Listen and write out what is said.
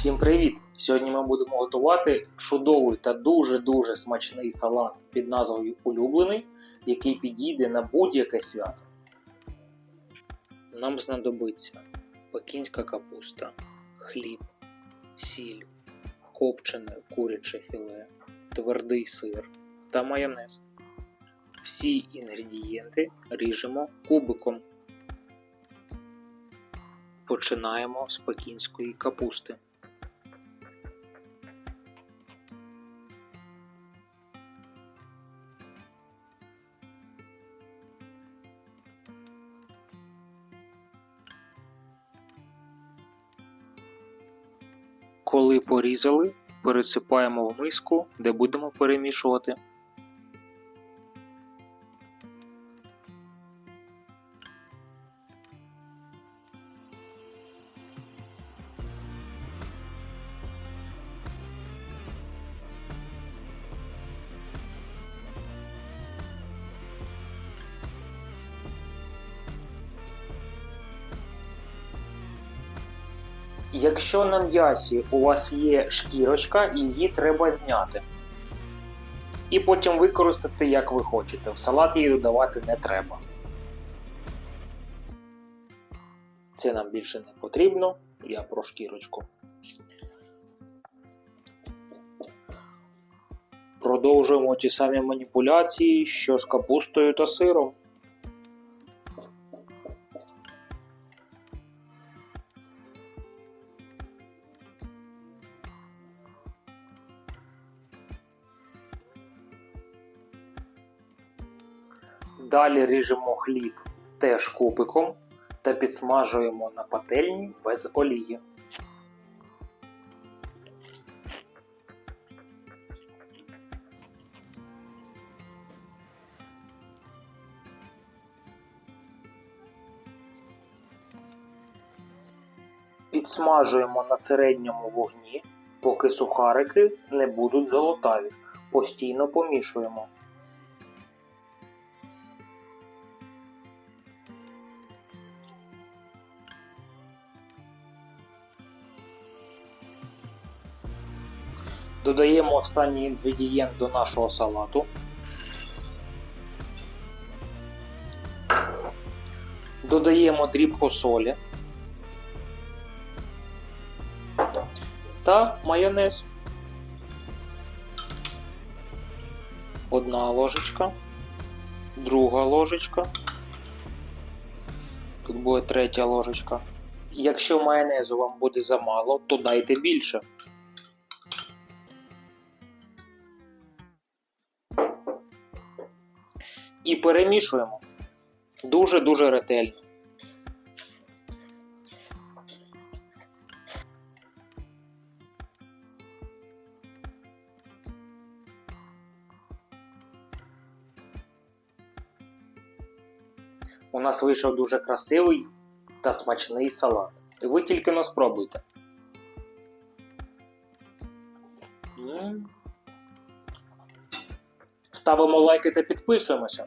Всім привіт! Сьогодні ми будемо готувати чудовий та дуже-дуже смачний салат під назвою Улюблений, який підійде на будь-яке свято. Нам знадобиться пекінська капуста, хліб, сіль, копчене куряче філе, твердий сир та майонез. Всі інгредієнти ріжемо кубиком. Починаємо з пекінської капусти. Коли порізали, пересипаємо в миску, де будемо перемішувати. Якщо на м'ясі у вас є шкірочка, її треба зняти. І потім використати як ви хочете. В салат її додавати не треба. Це нам більше не потрібно. Я про шкірочку. Продовжуємо ті самі маніпуляції, що з капустою та сиром. Далі ріжемо хліб теж кубиком та підсмажуємо на пательні без олії. Підсмажуємо на середньому вогні, поки сухарики не будуть золотаві. Постійно помішуємо. Додаємо останній інгредієнт до нашого салату. Додаємо дрібку солі та майонез. Одна ложечка, друга ложечка. Тут буде третя ложечка. Якщо майонезу вам буде замало, то дайте більше. І перемішуємо дуже-дуже ретельно. У нас вийшов дуже красивий та смачний салат. Ви тільки но спробуйте. М. Ставимо лайки та підписуємося.